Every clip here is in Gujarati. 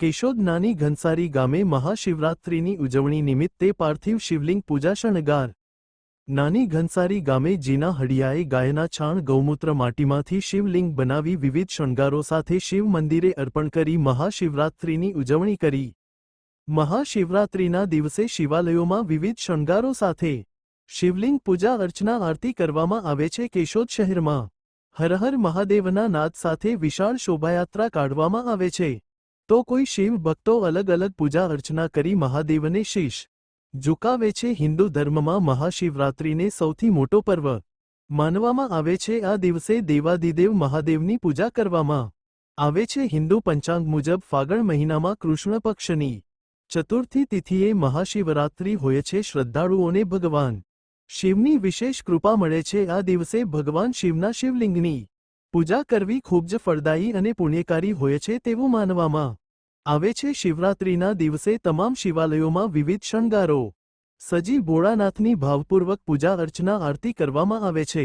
કેશોદ નાની ઘનસારી ગામે મહાશિવરાત્રિની ઉજવણી નિમિત્તે પાર્થિવ શિવલિંગ પૂજા શણગાર. નાની ઘનસારી ગામે જીના હડિયાએ ગાયના છાણ ગૌમૂત્ર માટીમાંથી શિવલિંગ બનાવી વિવિધ શણગારો સાથે શિવ મંદિરે અર્પણ કરી મહાશિવરાત્રિની ઉજવણી કરી. મહાશિવરાત્રિના દિવસે શિવાલયોમાં વિવિધ શણગારો સાથે શિવલિંગ પૂજા અર્ચના આરતી કરવામાં આવે છે કેશોદ શહેરમાં. હર હર મહાદેવના નાદ સાથે વિશાળ શોભાયાત્રા કાઢવામાં આવે છે. તો કોઈ શિવ ભક્તો અલગ અલગ પૂજા અર્ચના કરી મહાદેવને શીશ. ઝુકાવે છે હિન્દુ ધર્મમાં મહાશિવરાત્રિને સૌથી મોટો પર્વ. માનવામાં આવે છે આ દિવસે દેવાદિદેવ મહાદેવની પૂજા કરવામાં આવે છે. હિન્દુ પંચાંગ મુજબ ફાગણ મહિનામાં કૃષ્ણ પક્ષની ચતુર્થી તિથિએ મહાશિવરાત્રિ હોય છે. શ્રદ્ધાળુઓને ભગવાન શિવની વિશેષ કૃપા મળે છે. આ દિવસે ભગવાન શિવના શિવલિંગની પૂજા કરવી ખૂબ જ ફળદાયી અને પુણ્યકારી હોય છે તેવું માનવામાં આવે છે શિવરાત્રિના દિવસે તમામ શિવાલયોમાં વિવિધ શણગારો. સજી ભોળાનાથની ભાવપૂર્વક પૂજા અર્ચના આરતી કરવામાં આવે છે.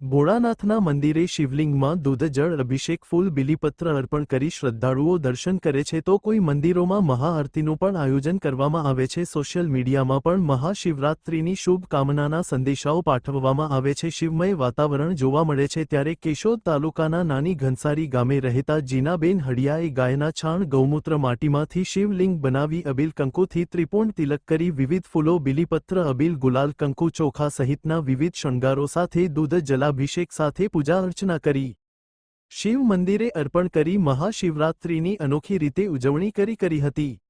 ભોળાનાથના મંદિરે શિવલિંગમાં દૂધજળ અભિષેક, ફૂલ, બિલીપત્ર અર્પણ કરી શ્રદ્ધાળુઓ દર્શન કરે છે. તો કોઈ મંદિરોમાં મહાઆરતીનું પણ આયોજન કરવામાં આવે છે. સોશિયલ મીડિયામાં પણ મહાશિવરાત્રિની શુભકામનાના સંદેશાઓ પાઠવવામાં આવે છે. શિવમય વાતાવરણ જોવા મળે છે. ત્યારે કેશોદ તાલુકાના નાની ઘનસારી ગામે રહેતા જીનાબેન હડિયાએ ગાયના છાણ ગૌમૂત્ર માટીમાંથી શિવલિંગ બનાવી અબીલ કંકુથી ત્રિપુણ તિલક કરી વિવિધ ફૂલો, બિલીપત્ર, અબીલ ગુલાલ, કંકુ ચોખા સહિતના વિવિધ શણગારો સાથે દૂધ જલાભિષેક સાથે પૂજા અર્ચના કરી. શિવ મંદિરે અર્પણ કરી મહાશિવરાત્રિની અનોખી રીતે ઉજવણી કરી કરી હતી.